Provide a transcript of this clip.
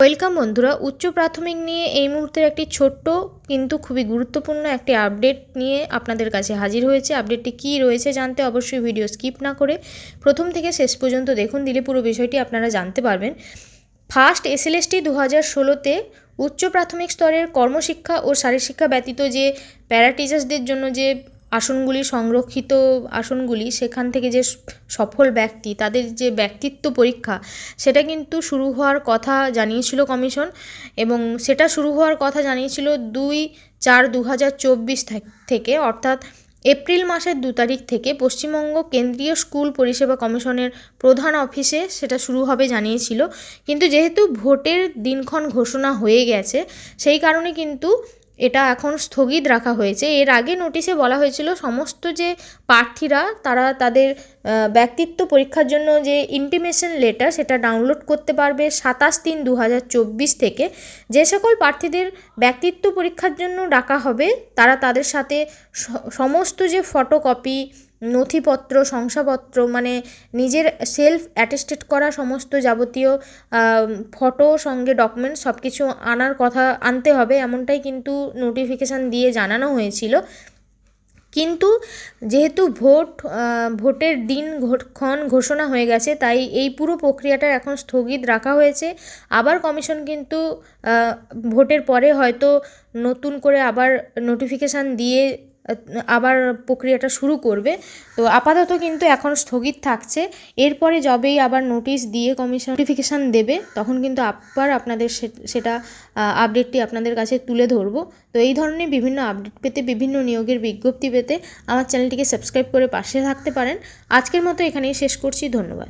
Welcome বন্ধুরা, উচ্চ প্রাথমিক নিয়ে এই মুহূর্তের একটি ছোট্ট কিন্তু খুবই গুরুত্বপূর্ণ একটি আপডেট নিয়ে আপনাদের কাছে হাজির হয়েছে। আপডেটটি কী রয়েছে জানতে অবশ্যই ভিডিও স্কিপ না করে প্রথম থেকে শেষ পর্যন্ত দেখুন, দিলে পুরো বিষয়টি আপনারা জানতে পারবেন। ফার্স্ট, এসএলএসটি দু হাজার ষোলোতে উচ্চ প্রাথমিক স্তরের কর্মশিক্ষা ও শারীরশিক্ষা ব্যতীত যে প্যারাটিচার্সদের জন্য যে আসনগুলি সংরক্ষিত আসনগুলি, সেখান থেকে যে সফল ব্যক্তি, তাদের যে ব্যক্তিত্ব পরীক্ষা, সেটা কিন্তু শুরু হওয়ার কথা জানিয়েছিল কমিশন এবং সেটা শুরু হওয়ার কথা জানিয়েছিল দুই চার দু থেকে, অর্থাৎ এপ্রিল মাসের দু তারিখ থেকে পশ্চিমবঙ্গ কেন্দ্রীয় স্কুল পরিষেবা কমিশনের প্রধান অফিসে সেটা শুরু হবে জানিয়েছিল। কিন্তু যেহেতু ভোটের দিনক্ষণ ঘোষণা হয়ে গেছে, সেই কারণে কিন্তু এটা এখন স্থগিত রাখা হয়েছে। এর আগে নোটিশে বলা হয়েছিল সমস্ত যে প্রার্থীরা, তারা তাদের ব্যক্তিত্ব পরীক্ষার জন্য যে ইন্টিমেশন লেটার সেটা ডাউনলোড করতে পারবে সাতাশ তিন দু থেকে। যে সকল প্রার্থীদের ব্যক্তিত্ব পরীক্ষার জন্য ডাকা হবে, তারা তাদের সাথে সমস্ত যে ফটোকপি নথিপত্র, শংসাপত্র মানে নিজের সেলফ অ্যাটেস্টেড করা সমস্ত যাবতীয় ফটো সঙ্গে ডকুমেন্টস সব কিছু আনার কথা আনতে হবে এমনটাই কিন্তু নোটিফিকেশান দিয়ে জানানো হয়েছিল। কিন্তু যেহেতু ভোট ভোটের দিন ক্ষণ ঘোষণা হয়ে গেছে, তাই এই পুরো প্রক্রিয়াটা এখন স্থগিত রাখা হয়েছে। আবার কমিশন কিন্তু ভোটের পরে হয়তো নতুন করে আবার নোটিফিকেশান দিয়ে আবার প্রক্রিয়াটা শুরু করবে। তো আপাতত কিন্তু এখন স্থগিত থাকছে। এরপরে যবেই আবার নোটিশ দিয়ে কমিশন নোটিফিকেশান দেবে, তখন কিন্তু আবার আপনাদের সেটা আপডেটটি আপনাদের কাছে তুলে ধরবো। তো এই ধরনের বিভিন্ন আপডেট পেতে, বিভিন্ন নিয়োগের বিজ্ঞপ্তি পেতে আমার চ্যানেলটিকে সাবস্ক্রাইব করে পাশে থাকতে পারেন। আজকের মতো এখানেই শেষ করছি, ধন্যবাদ।